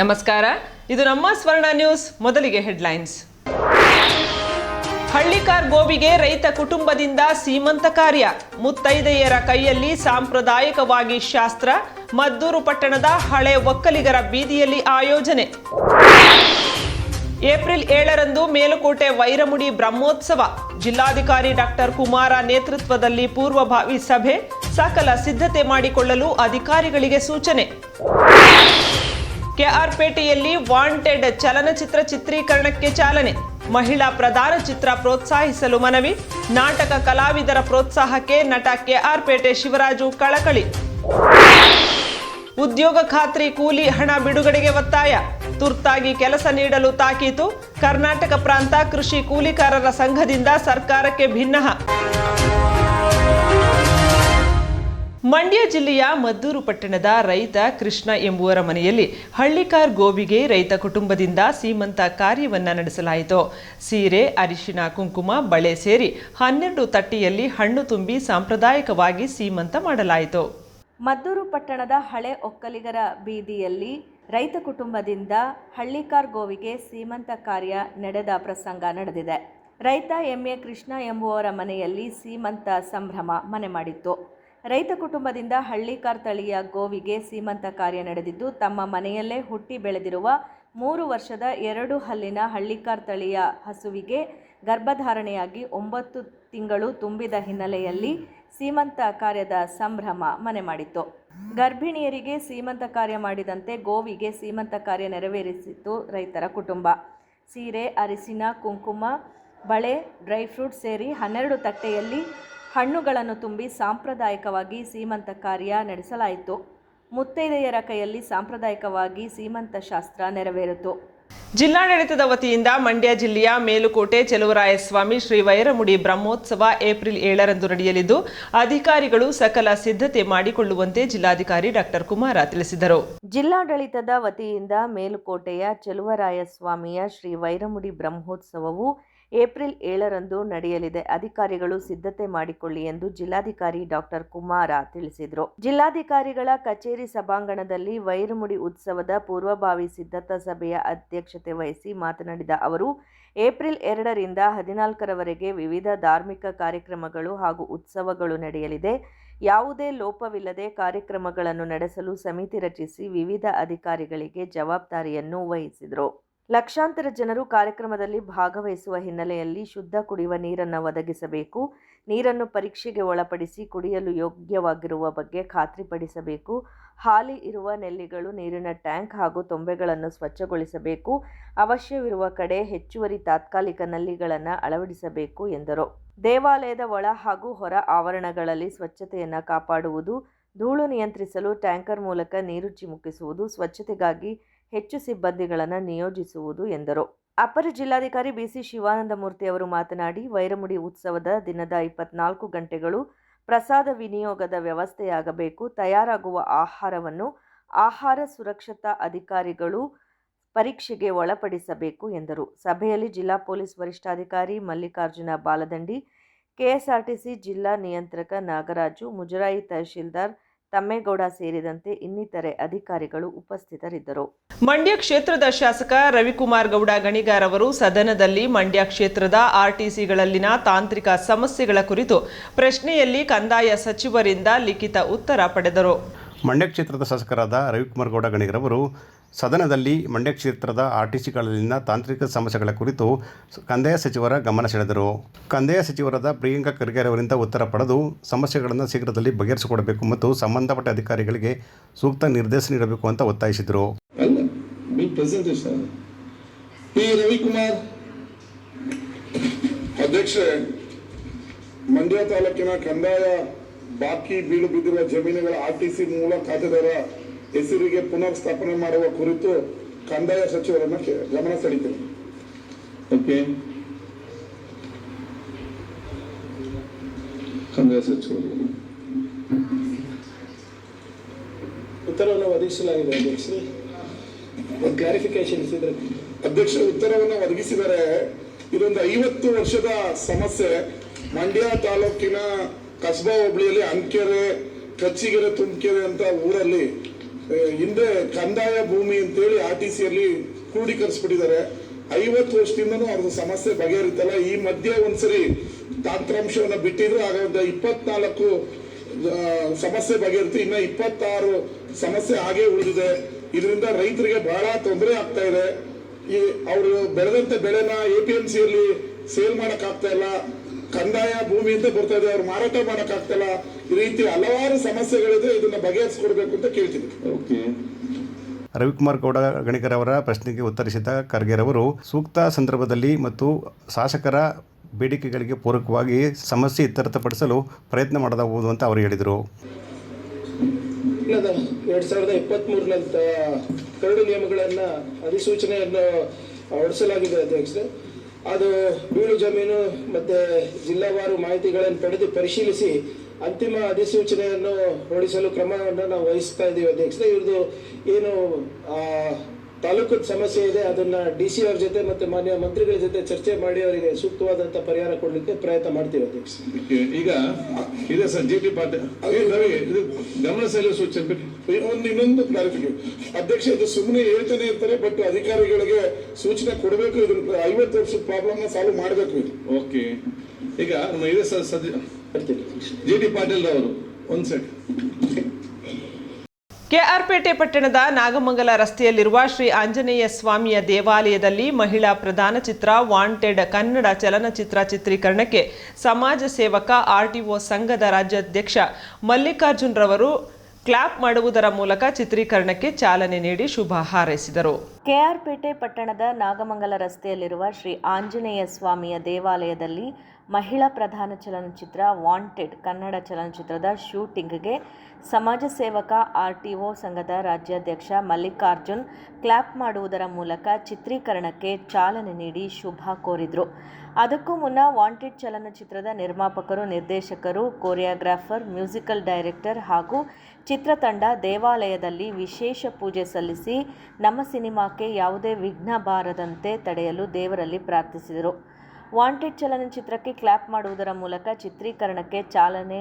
ನಮಸ್ಕಾರ. ಇದು ನಮ್ಮ ಸ್ವರ್ಣ ನ್ಯೂಸ್, ಮೊದಲಿಗೆ ಹೆಡ್ಲೈನ್ಸ್. ಹಳ್ಳಿಕಾರ್ ಗೋವಿಗೆ ರೈತ ಕುಟುಂಬದಿಂದ ಸೀಮಂತ ಕಾರ್ಯ. ಮುತ್ತೈದೆಯರ ಕೈಯಲ್ಲಿ ಸಾಂಪ್ರದಾಯಿಕವಾಗಿ ಶಾಸ್ತ್ರ, ಮದ್ದೂರು ಪಟ್ಟಣದ ಹಳೆ ಒಕ್ಕಲಿಗರ ಬೀದಿಯಲ್ಲಿ ಆಯೋಜನೆ. ಏಪ್ರಿಲ್ ಏಳರಂದು ಮೇಲುಕೋಟೆ ವೈರಮುಡಿ ಬ್ರಹ್ಮೋತ್ಸವ. ಜಿಲ್ಲಾಧಿಕಾರಿ ಡಾಕ್ಟರ್ ಕುಮಾರ ನೇತೃತ್ವದಲ್ಲಿ ಪೂರ್ವಭಾವಿ ಸಭೆ. ಸಕಲ ಸಿದ್ಧತೆ ಮಾಡಿಕೊಳ್ಳಲು ಅಧಿಕಾರಿಗಳಿಗೆ ಸೂಚನೆ. ಕೆಆರ್ಪೇಟೆಯಲ್ಲಿ ವಾಂಟೆಡ್ ಚಲನಚಿತ್ರ ಚಿತ್ರೀಕರಣಕ್ಕೆ ಚಾಲನೆ. ಮಹಿಳಾ ಪ್ರಧಾನ ಚಿತ್ರ ಪ್ರೋತ್ಸಾಹಿಸಲು ಮನವಿ. ನಾಟಕ ಕಲಾವಿದರ ಪ್ರೋತ್ಸಾಹಕ್ಕೆ ನಟ ಕೆಆರ್ಪೇಟೆ ಶಿವರಾಜು ಕಳಕಳಿ. ಉದ್ಯೋಗ ಖಾತ್ರಿ ಕೂಲಿ ಹಣ ಬಿಡುಗಡೆಗೆ ಒತ್ತಾಯ. ತುರ್ತಾಗಿ ಕೆಲಸ ನೀಡಲು ತಾಕೀತು. ಕರ್ನಾಟಕ ಪ್ರಾಂತ ಕೃಷಿ ಕೂಲಿಕಾರರ ಸಂಘದಿಂದ ಸರ್ಕಾರಕ್ಕೆ ಭಿನ್ನಹ. ಮಂಡ್ಯ ಜಿಲ್ಲೆಯ ಮದ್ದೂರು ಪಟ್ಟಣದ ರೈತ ಕೃಷ್ಣ ಎಂಬುವರ ಮನೆಯಲ್ಲಿ ಹಳ್ಳಿಕಾರ್ ಗೋವಿಗೆ ರೈತ ಕುಟುಂಬದಿಂದ ಸೀಮಂತ ಕಾರ್ಯವನ್ನ ನಡೆಸಲಾಯಿತು. ಸೀರೆ, ಅರಿಶಿನ, ಕುಂಕುಮ, ಬಳೆ ಸೇರಿ ಹನ್ನೆರಡು ತಟ್ಟಿಯಲ್ಲಿ ಹಣ್ಣು ತುಂಬಿ ಸಾಂಪ್ರದಾಯಿಕವಾಗಿ ಸೀಮಂತ ಮಾಡಲಾಯಿತು. ಮದ್ದೂರು ಪಟ್ಟಣದ ಹಳೆ ಒಕ್ಕಲಿಗರ ಬೀದಿಯಲ್ಲಿ ರೈತ ಕುಟುಂಬದಿಂದ ಹಳ್ಳಿಕಾರ್ ಗೋವಿಗೆ ಸೀಮಂತ ಕಾರ್ಯ ನಡೆದ ಪ್ರಸಂಗ ನಡೆದಿದೆ. ರೈತ ಎಂ ಎ ಕೃಷ್ಣ ಎಂಬುವರ ಮನೆಯಲ್ಲಿ ಸೀಮಂತ ಸಂಭ್ರಮ ಮನೆ ಮಾಡಿತ್ತು. ರೈತ ಕುಟುಂಬದಿಂದ ಹಳ್ಳಿಕಾರ್ ತಳಿಯ ಗೋವಿಗೆ ಸೀಮಂತ ಕಾರ್ಯ ನಡೆದಿದ್ದು, ತಮ್ಮ ಮನೆಯಲ್ಲೇ ಹುಟ್ಟಿ ಬೆಳೆದಿರುವ ಮೂರು ವರ್ಷದ ಎರಡು ಹಲ್ಲಿನ ಹಳ್ಳಿಕಾರ್ ತಳಿಯ ಹಸುವಿಗೆ ಗರ್ಭಧಾರಣೆಯಾಗಿ ಒಂಬತ್ತು ತಿಂಗಳು ತುಂಬಿದ ಹಿನ್ನೆಲೆಯಲ್ಲಿ ಸೀಮಂತ ಕಾರ್ಯದ ಸಂಭ್ರಮ ಮನೆ ಮಾಡಿತ್ತು. ಗರ್ಭಿಣಿಯರಿಗೆ ಸೀಮಂತ ಕಾರ್ಯ ಮಾಡಿದಂತೆ ಗೋವಿಗೆ ಸೀಮಂತ ಕಾರ್ಯ ನೆರವೇರಿಸಿತು ರೈತರ ಕುಟುಂಬ. ಸೀರೆ ಅರಿಸಿನ ಕುಂಕುಮ, ಬಳೆ, ಡ್ರೈ ಫ್ರೂಟ್ ಸೇರಿ ಹನ್ನೆರಡು ತಟ್ಟೆಯಲ್ಲಿ ಹಣ್ಣುಗಳನ್ನು ತುಂಬಿ ಸಾಂಪ್ರದಾಯಿಕವಾಗಿ ಸೀಮಂತ ಕಾರ್ಯ ನಡೆಸಲಾಯಿತು. ಮುತ್ತೈದೆಯರ ಕೈಯಲ್ಲಿ ಸಾಂಪ್ರದಾಯಿಕವಾಗಿ ಸೀಮಂತ ಶಾಸ್ತ್ರ ನೆರವೇರಿತು. ಜಿಲ್ಲಾಡಳಿತದ ವತಿಯಿಂದ ಮಂಡ್ಯ ಜಿಲ್ಲೆಯ ಮೇಲುಕೋಟೆ ಚೆಲುವರಾಯಸ್ವಾಮಿ ಶ್ರೀ ವೈರಮುಡಿ ಬ್ರಹ್ಮೋತ್ಸವ ಏಪ್ರಿಲ್ ಏಳರಂದು ನಡೆಯಲಿದ್ದು ಅಧಿಕಾರಿಗಳು ಸಕಲ ಸಿದ್ಧತೆ ಮಾಡಿಕೊಳ್ಳುವಂತೆ ಜಿಲ್ಲಾಧಿಕಾರಿ ಡಾಕ್ಟರ್ ಕುಮಾರ ತಿಳಿಸಿದರು. ಜಿಲ್ಲಾಡಳಿತದ ವತಿಯಿಂದ ಮೇಲುಕೋಟೆಯ ಚೆಲುವರಾಯಸ್ವಾಮಿಯ ಶ್ರೀ ವೈರಮುಡಿ ಬ್ರಹ್ಮೋತ್ಸವವು ಏಪ್ರಿಲ್ ಏಳರಂದು ನಡೆಯಲಿದೆ. ಅಧಿಕಾರಿಗಳು ಸಿದ್ಧತೆ ಮಾಡಿಕೊಳ್ಳಿ ಎಂದು ಜಿಲ್ಲಾಧಿಕಾರಿ ಡಾಕ್ಟರ್ ಕುಮಾರ ತಿಳಿಸಿದರು. ಜಿಲ್ಲಾಧಿಕಾರಿಗಳ ಕಚೇರಿ ಸಭಾಂಗಣದಲ್ಲಿ ವೈರಮುಡಿ ಉತ್ಸವದ ಪೂರ್ವಭಾವಿ ಸಿದ್ಧತಾ ಸಭೆಯ ಅಧ್ಯಕ್ಷತೆ ವಹಿಸಿ ಮಾತನಾಡಿದ ಅವರು, ಏಪ್ರಿಲ್ ಎರಡರಿಂದ ಹದಿನಾಲ್ಕರವರೆಗೆ ವಿವಿಧ ಧಾರ್ಮಿಕ ಕಾರ್ಯಕ್ರಮಗಳು ಹಾಗೂ ಉತ್ಸವಗಳು ನಡೆಯಲಿದೆ. ಯಾವುದೇ ಲೋಪವಿಲ್ಲದೆ ಕಾರ್ಯಕ್ರಮಗಳನ್ನು ನಡೆಸಲು ಸಮಿತಿ ರಚಿಸಿ ವಿವಿಧ ಅಧಿಕಾರಿಗಳಿಗೆ ಜವಾಬ್ದಾರಿಯನ್ನು ವಹಿಸಿದರು. ಲಕ್ಷಾಂತರ ಜನರು ಕಾರ್ಯಕ್ರಮದಲ್ಲಿ ಭಾಗವಹಿಸುವ ಹಿನ್ನೆಲೆಯಲ್ಲಿ ಶುದ್ಧ ಕುಡಿಯುವ ನೀರನ್ನು ಒದಗಿಸಬೇಕು. ನೀರನ್ನು ಪರೀಕ್ಷೆಗೆ ಒಳಪಡಿಸಿ ಕುಡಿಯಲು ಯೋಗ್ಯವಾಗಿರುವ ಬಗ್ಗೆ ಖಾತ್ರಿಪಡಿಸಬೇಕು. ಹಾಲಿ ಇರುವ ನೆಲ್ಲಿಗಳು, ನೀರಿನ ಟ್ಯಾಂಕ್ ಹಾಗೂ ತೊಂಬೆಗಳನ್ನು ಸ್ವಚ್ಛಗೊಳಿಸಬೇಕು. ಅವಶ್ಯವಿರುವ ಕಡೆ ಹೆಚ್ಚುವರಿ ತಾತ್ಕಾಲಿಕ ನಲ್ಲಿಗಳನ್ನು ಅಳವಡಿಸಬೇಕು ಎಂದರು. ದೇವಾಲಯದ ಒಳ ಹಾಗೂ ಹೊರ ಆವರಣಗಳಲ್ಲಿ ಸ್ವಚ್ಛತೆಯನ್ನು ಕಾಪಾಡುವುದು, ಧೂಳು ನಿಯಂತ್ರಿಸಲು ಟ್ಯಾಂಕರ್ ಮೂಲಕ ನೀರು ಚಿಮುಕಿಸುವುದು, ಸ್ವಚ್ಛತೆಗಾಗಿ ಹೆಚ್ಚು ಸಿಬ್ಬಂದಿಗಳನ್ನು ನಿಯೋಜಿಸುವುದು ಎಂದರು. ಅಪರ ಜಿಲ್ಲಾಧಿಕಾರಿ ಬಿಸಿ ಶಿವಾನಂದಮೂರ್ತಿ ಅವರು ಮಾತನಾಡಿ, ವೈರಮುಡಿ ಉತ್ಸವದ ದಿನದ ಇಪ್ಪತ್ನಾಲ್ಕು ಗಂಟೆಗಳು ಪ್ರಸಾದ ವಿನಿಯೋಗದ ವ್ಯವಸ್ಥೆಯಾಗಬೇಕು. ತಯಾರಾಗುವ ಆಹಾರವನ್ನು ಆಹಾರ ಸುರಕ್ಷತಾ ಅಧಿಕಾರಿಗಳು ಪರೀಕ್ಷೆಗೆ ಒಳಪಡಿಸಬೇಕು ಎಂದರು. ಸಭೆಯಲ್ಲಿ ಜಿಲ್ಲಾ ಪೊಲೀಸ್ ವರಿಷ್ಠಾಧಿಕಾರಿ ಮಲ್ಲಿಕಾರ್ಜುನ ಬಾಲದಂಡಿ, ಕೆಎಸ್ಆರ್ಟಿಸಿ ಜಿಲ್ಲಾ ನಿಯಂತ್ರಕ ನಾಗರಾಜು, ಮುಜರಾಯಿ ತಹಶೀಲ್ದಾರ್ ತಮ್ಮೇಗೌಡ ಸೇರಿದಂತೆ ಇನ್ನಿತರೆ ಅಧಿಕಾರಿಗಳು ಉಪಸ್ಥಿತರಿದ್ದರು. ಮಂಡ್ಯ ಕ್ಷೇತ್ರದ ಶಾಸಕ ರವಿಕುಮಾರ್ ಗೌಡ ಗಣಿಗಾರ್ ಅವರು ಸದನದಲ್ಲಿ ಮಂಡ್ಯ ಕ್ಷೇತ್ರದ ಆರ್ಟಿಸಿಗಳಲ್ಲಿನ ತಾಂತ್ರಿಕ ಸಮಸ್ಯೆಗಳ ಕುರಿತು ಪ್ರಶ್ನೆಯಲ್ಲಿ ಕಂದಾಯ ಸಚಿವರಿಂದ ಲಿಖಿತ ಉತ್ತರ ಪಡೆದರು. ಮಂಡ್ಯ ಕ್ಷೇತ್ರದ ಶಾಸಕರಾದ ರವಿಕುಮಾರ್ ಗೌಡ ಗಣಿಗರವರು ಸದನದಲ್ಲಿ ಮಂಡ್ಯ ಕ್ಷೇತ್ರದ ಆರ್ ಟಿ ಸಿಗಳಲ್ಲಿನ ತಾಂತ್ರಿಕ ಸಮಸ್ಯೆಗಳ ಕುರಿತು ಕಂದಾಯ ಸಚಿವರ ಗಮನ ಸೆಳೆದರು. ಕಂದಾಯ ಸಚಿವರಾದ ಪ್ರಿಯಾಂಕ ಖರ್ಗೆ ಅವರಿಂದ ಉತ್ತರ ಪಡೆದು ಸಮಸ್ಯೆಗಳನ್ನು ಶೀಘ್ರದಲ್ಲಿ ಬಗೆಹರಿಸಿಕೊಡಬೇಕು ಮತ್ತು ಸಂಬಂಧಪಟ್ಟ ಅಧಿಕಾರಿಗಳಿಗೆ ಸೂಕ್ತ ನಿರ್ದೇಶನ ನೀಡಬೇಕು ಅಂತ ಒತ್ತಾಯಿಸಿದರು. ಮಂಡ್ಯ ತಾಲೂಕಿನ ಕಂದಾಯ ಬಾಕಿ ಬೀಳು ಬಿದ್ದಿರುವ ಜಮೀನುಗಳ ಆರ್ ಟಿ ಸಿ ಮೂಲ ಖಾತೆದಾರ ಹೆಸರಿಗೆ ಪುನರ್ ಸ್ಥಾಪನೆ ಮಾಡುವ ಕುರಿತು ಕಂದಾಯ ಸಚಿವರನ್ನ ಕೇ- ಗಮನ ಸೆಳಿತೇನೆ ಓಕೆ. ಕಂದಾಯ ಸಚಿವರು. ಉತ್ತರವನ್ನು ಒದಗಿಸಲಾಗಿದೆ ಅಧ್ಯಕ್ಷರೇ. ಒಂದು ಕ್ಲಾರಿಫಿಕೇಶನ್ಸ್ ಇದ್ರೆ ಅಧ್ಯಕ್ಷ ಉತ್ತರವನ್ನು ಒದಗಿಸಿದರೆ ಇದೊಂದು ಐವತ್ತು ವರ್ಷದ ಸಮಸ್ಯೆ. ಮಂಡ್ಯ ತಾಲೂಕಿನ ಕಸ್ಬಾ ಹೋಬಳಿಯಲ್ಲಿ ಅಂಕೆರೆ ಕಚ್ಚಿಗೆರೆ ತುಮಕೆರೆ ಅಂತ ಊರಲ್ಲಿ ಹಿಂದೆ ಕಂದಾಯ ಭೂಮಿ ಅಂತೇಳಿ ಆರ್ ಟಿ ಸಿಯಲ್ಲಿ ಕ್ರೋಢೀಕರಿಸ್ಬಿಟ್ಟಿದ್ದಾರೆ. ಐವತ್ತು ವರ್ಷದಿಂದನೂ ಅವ್ರದ್ದು ಸಮಸ್ಯೆ ಬಗೆಹರಿತಲ್ಲ. ಈ ಮಧ್ಯೆ ಒಂದ್ಸರಿ ತಾಂತ್ರಾಂಶವನ್ನ ಬಿಟ್ಟಿದ್ರು ಆಗ ಒಂದು ಇಪ್ಪತ್ನಾಲ್ಕು ಸಮಸ್ಯೆ ಬಗೆಹರಿತು. ಇನ್ನ ಇಪ್ಪತ್ತಾರು ಸಮಸ್ಯೆ ಹಾಗೆ ಉಳಿದಿದೆ. ಇದರಿಂದ ರೈತರಿಗೆ ಬಹಳ ತೊಂದರೆ ಆಗ್ತಾ ಇದೆ. ಈ, ಅವರು ಬೆಳೆದಂತ ಬೆಳೆನ ಎ ಪಿ ಎಂ ಸಿಯಲ್ಲಿ ಸೇಲ್ ಮಾಡೋಕ್ಕಾಗ್ತಾ ಇಲ್ಲ. ಕಂದಾಯ ಭೂಮಿ ಅಂತ ಬರ್ತಾ ಇದೆ ಅವ್ರು ಮಾರಾಟ ಮಾಡಕ್ ಆಗ್ತಾ ಈ ರೀತಿ ಹಲವಾರು ಸಮಸ್ಯೆಗಳಿದೆ ಇದನ್ನ ಬಗೆಹರಿಸ್ಕೊಡ್ಬೇಕು ಅಂತ ಕೇಳ್ತೀನಿ. ಓಕೆ. ರವಿಕುಮಾರ್ ಗೌಡ ಗಣಿಕರವರ ಪ್ರಶ್ನೆಗೆ ಉತ್ತರಿಸಿದ ಖರ್ಗೆರವರು ಸೂಕ್ತ ಸಂದರ್ಭದಲ್ಲಿ ಮತ್ತು ಶಾಸಕರ ಬೇಡಿಕೆಗಳಿಗೆ ಪೂರಕವಾಗಿ ಸಮಸ್ಯೆ ಇತ್ಯರ್ಥಪಡಿಸಲು ಪ್ರಯತ್ನ ಮಾಡಬಹುದು ಅಂತ ಅವರು ಹೇಳಿದರು. ಎರಡ್ ಸಾವಿರದ ಇಪ್ಪತ್ತ್ ಮೂರನಂತ ಕರಡು ನಿಯಮಗಳನ್ನ ಅಧಿಸೂಚನೆಯನ್ನು ಹೊರಡಿಸಲಾಗಿದೆ ಅಧ್ಯಕ್ಷರೇ. ಅದು ಬೀಳು ಜಮೀನು ಮತ್ತೆ ಜಿಲ್ಲಾವಾರು ಮಾಹಿತಿಗಳನ್ನು ಪಡೆದು ಪರಿಶೀಲಿಸಿ ಅಂತಿಮ ಅಧಿಸೂಚನೆಯನ್ನು ಹೊರಡಿಸಲು ಕ್ರಮವನ್ನು ನಾವು ವಹಿಸ್ತಾ ಇದ್ದೀವಿ. ಅಧ್ಯಕ್ಷರೇ, ಇವ್ರದ್ದು ಏನು ತಾಲೂಕದ ಸಮಸ್ಯೆ ಇದೆ, ಅದನ್ನ ಡಿ ಸಿ ಅವ್ರ ಜೊತೆ ಮತ್ತೆ ಮಾನ್ಯ ಮಂತ್ರಿಗಳ ಜೊತೆ ಚರ್ಚೆ ಮಾಡಿ ಅವರಿಗೆ ಸೂಕ್ತವಾದಂಥ ಪರಿಹಾರ ಕೊಡಲಿಕ್ಕೆ ಪ್ರಯತ್ನ ಮಾಡ್ತೀವಿ ಅಧ್ಯಕ್ಷ ಈಗ ಇದೆ ಸರ್ ಜಿ ಟಿ ಪಾಟೀಲ್ ಗಮನ ಸೆಳೆಯುವ ಸೂಚನೆ. ಒಂದು ಇನ್ನೊಂದು ಕ್ಲಾರಿಫಿಕೇಶನ್ ಅಧ್ಯಕ್ಷ ಇದು ಸುಮ್ಮನೆ ಹೇಳ್ತಾನೆ ಇರ್ತಾರೆ ಬಟ್ ಅಧಿಕಾರಿಗಳಿಗೆ ಸೂಚನೆ ಕೊಡಬೇಕು ಇದನ್ನ ಐವತ್ತು ವರ್ಷದ ಪ್ರಾಬ್ಲಮ್ ಸಾಲ್ವ್ ಮಾಡಬೇಕು ಇದು. ಓಕೆ ಈಗ ನಮ್ಮ ಇದೆ ಸರ್ ಸದ್ಯ ಜಿ ಡಿ ಪಾಟೀಲ್ ಅವರು ಒಂದ್ ಸೆಕೆಂಡ್ ಕೆಆರ್ಪೇಟೆ ಪಟ್ಟಣದ ನಾಗಮಂಗಲ ರಸ್ತೆಯಲ್ಲಿರುವ ಶ್ರೀ ಆಂಜನೇಯ ಸ್ವಾಮಿಯ ದೇವಾಲಯದಲ್ಲಿ ಮಹಿಳಾ ಪ್ರಧಾನ ಚಿತ್ರ ವಾಂಟೆಡ್ ಕನ್ನಡ ಚಲನಚಿತ್ರ ಚಿತ್ರೀಕರಣಕ್ಕೆ ಸಮಾಜ ಸೇವಕ ಆರ್ಟಿಒ ಸಂಘದ ರಾಜ್ಯಾಧ್ಯಕ್ಷ ಮಲ್ಲಿಕಾರ್ಜುನ್ ರವರು ಕ್ಲಾಪ್ ಮಾಡುವುದರ ಮೂಲಕ ಚಿತ್ರೀಕರಣಕ್ಕೆ ಚಾಲನೆ ನೀಡಿ ಶುಭ ಹಾರೈಸಿದರು. ಕೆಆರ್ಪೇಟೆ ಪಟ್ಟಣದ ನಾಗಮಂಗಲ ರಸ್ತೆಯಲ್ಲಿರುವ ಶ್ರೀ ಆಂಜನೇಯ ಸ್ವಾಮಿಯ ದೇವಾಲಯದಲ್ಲಿ ಮಹಿಳಾ ಪ್ರಧಾನ ಚಲನಚಿತ್ರ ವಾಂಟೆಡ್ ಕನ್ನಡ ಚಲನಚಿತ್ರದ ಶೂಟಿಂಗ್ಗೆ ಸಮಾಜ ಸೇವಕ ಆರ್ಟಿಒ ಸಂಘದ ರಾಜ್ಯಾಧ್ಯಕ್ಷ ಮಲ್ಲಿಕಾರ್ಜುನ್ ಕ್ಲಾಪ್ ಮಾಡುವುದರ ಮೂಲಕ ಚಿತ್ರೀಕರಣಕ್ಕೆ ಚಾಲನೆ ನೀಡಿ ಶುಭ ಕೋರಿದರು. ಅದಕ್ಕೂ ಮುನ್ನ ವಾಂಟೆಡ್ ಚಲನಚಿತ್ರದ ನಿರ್ಮಾಪಕರು, ನಿರ್ದೇಶಕರು, ಕೊರಿಯೋಗ್ರಾಫರ್, ಮ್ಯೂಸಿಕಲ್ ಡೈರೆಕ್ಟರ್ ಹಾಗೂ ಚಿತ್ರತಂಡ ದೇವಾಲಯದಲ್ಲಿ ವಿಶೇಷ ಪೂಜೆ ಸಲ್ಲಿಸಿ ನಮ್ಮ ಸಿನಿಮಾಕ್ಕೆ ಯಾವುದೇ ವಿಘ್ನ ಬಾರದಂತೆ ತಡೆಯಲು ದೇವರಲ್ಲಿ ಪ್ರಾರ್ಥಿಸಿದರು. ವಾಂಟೆಡ್ ಚಲನಚಿತ್ರಕ್ಕೆ ಕ್ಲ್ಯಾಪ್ ಮಾಡುವುದರ ಮೂಲಕ ಚಿತ್ರೀಕರಣಕ್ಕೆ ಚಾಲನೆ